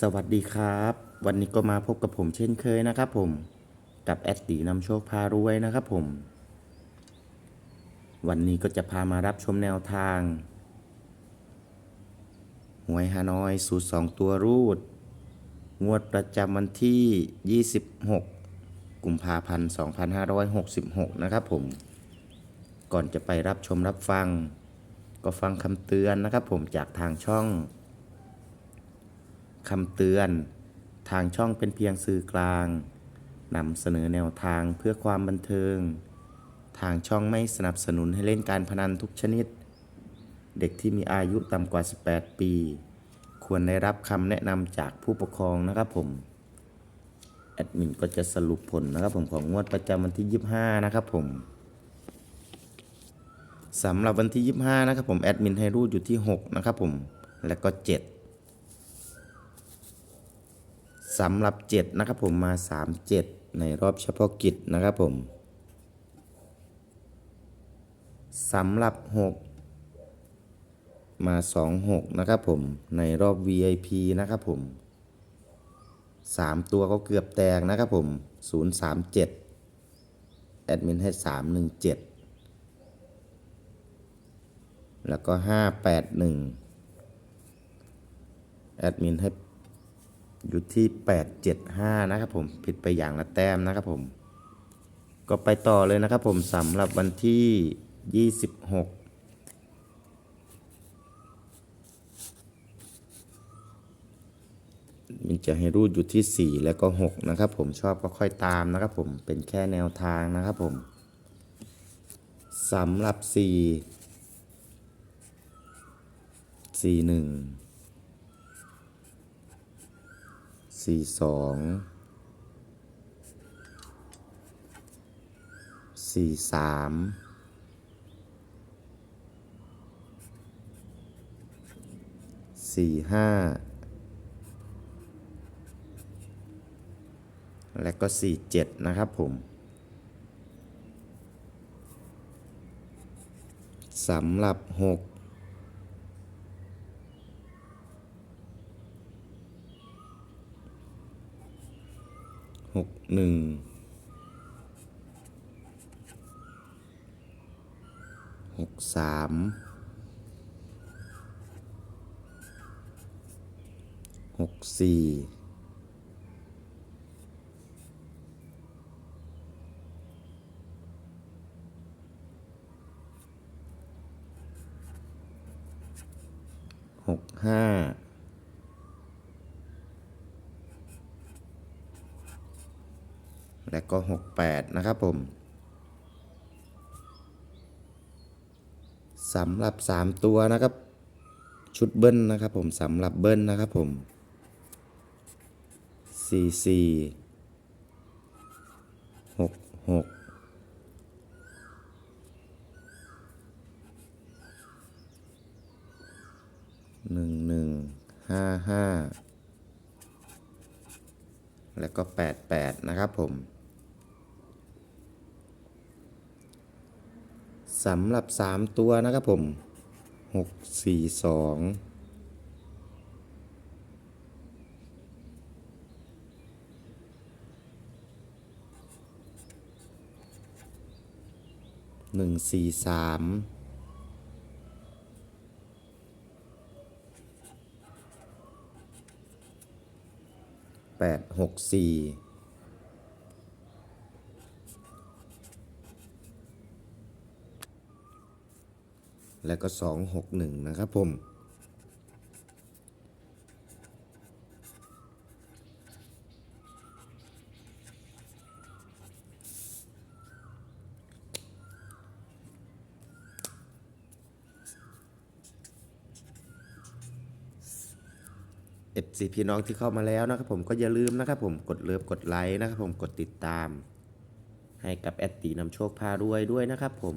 สวัสดีครับ วันนี้ก็มาพบกับผมเช่นเคยนะครับผมกับแอดตีนำโชคพารวยนะครับผม วันนี้ก็จะพามารับชมแนวทางหวยฮานอยสูตรสองตัวรูด งวดประจำวันที่ 26 กุมภาพันธ์ 2566 นะครับผม ก่อนจะไปรับชมรับฟัง ก็ฟังคำเตือนนะครับผมจากทางช่อง คำเตือน ทางช่องเป็นเพียงสื่อกลางนำเสนอแนวทางเพื่อความบันเทิง ทางช่องไม่สนับสนุนให้เล่นการพนันทุกชนิด เด็กที่มีอายุต่ำกว่า 18 ปี ควรได้รับคำแนะนำจากผู้ปกครองนะครับผม แอดมินก็จะสรุปผลนะครับผมของงวดประจำวันที่ 25 นะครับผมสำหรับวันที่ 25 นะครับผมแอดมินให้รูดอยู่ที่ 6 นะครับผม และก็ 7 สำหรับ 7 นะครับผมมา 3 7 ในรอบเฉพาะกิจนะครับผมสำหรับ 6 มา 2 6 นะครับผมในรอบ VIP นะครับผม 3 ตัวก็เกือบแตกนะครับผม 037 แอดมินให้ 317 แล้วก็ 581 แอดมินให้ อยู่ที่ 875 นะครับผมผิดไปอย่างละแต้มนะครับผม ก็ไปต่อเลยนะครับผมสำหรับวันที่ 26มันจะให้รูดอยู่ที่ 4 แล้วก็ 6 นะครับผมชอบก็ค่อยตามนะครับผมเป็นแค่แนวทางนะครับผมสำหรับ 4 4 1 สี่สองสี่สามสี่ห้าและก็สี่เจ็ดนะครับผมสำหรับหก หกหนึ่งหกสามหกสี่หกห้า และก็ 68 นะครับผมสำหรับ 3 ตัวนะครับ ชุดเบิ้ลนะครับผมสำหรับเบิ้ลนะครับผม 44 66 หนึ่งหนึ่งห้าห้าแล้วก็88นะครับผม สำหรับ 3 ตัวนะครับผม 6 4 2 หนึ่งสี่สามแปดหกสี่ แล้วก็สองหกหนึ่งนะครับผมเอฟซีพี่น้องที่เข้ามาแล้วนะครับผมก็อย่าลืมนะครับผมกดเลิฟกดไลค์นะครับผมกดติดตาม ให้กับแอดตีนำโชคพารวยด้วยนะครับผม